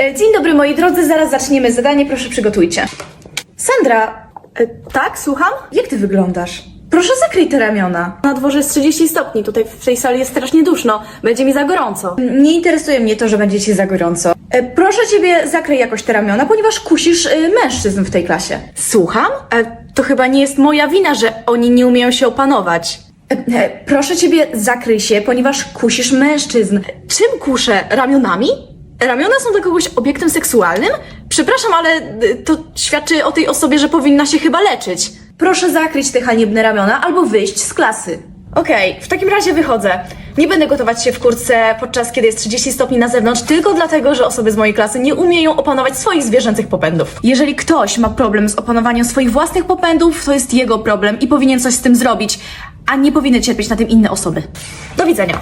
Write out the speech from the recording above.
E, Dzień dobry moi drodzy, zaraz zaczniemy zadanie, proszę przygotujcie. Sandra, E, tak, słucham? jak ty wyglądasz? Proszę zakryj te ramiona. Na dworze jest 30 stopni, tutaj w tej sali jest strasznie duszno. Będzie mi za gorąco. Nie interesuje mnie to, że będzie ci za gorąco. E, Proszę ciebie, zakryj jakoś te ramiona, ponieważ kusisz e, mężczyzn w tej klasie. Słucham? E, to chyba nie jest moja wina, że oni nie umieją się opanować. E, e, Proszę ciebie, zakryj się, ponieważ kusisz mężczyzn. Czym kuszę? Ramionami? Ramiona są dla kogoś obiektem seksualnym? Przepraszam, ale y, to świadczy o tej osobie, że powinna się chyba leczyć. Proszę zakryć te haniebne ramiona albo wyjść z klasy. Okej, w takim razie wychodzę. Nie będę gotować się w kurtce podczas kiedy jest 30 stopni na zewnątrz, tylko dlatego, że osoby z mojej klasy nie umieją opanować swoich zwierzęcych popędów. Jeżeli ktoś ma problem z opanowaniem swoich własnych popędów, to jest jego problem i powinien coś z tym zrobić, a nie powinny cierpieć na tym inne osoby. Do widzenia.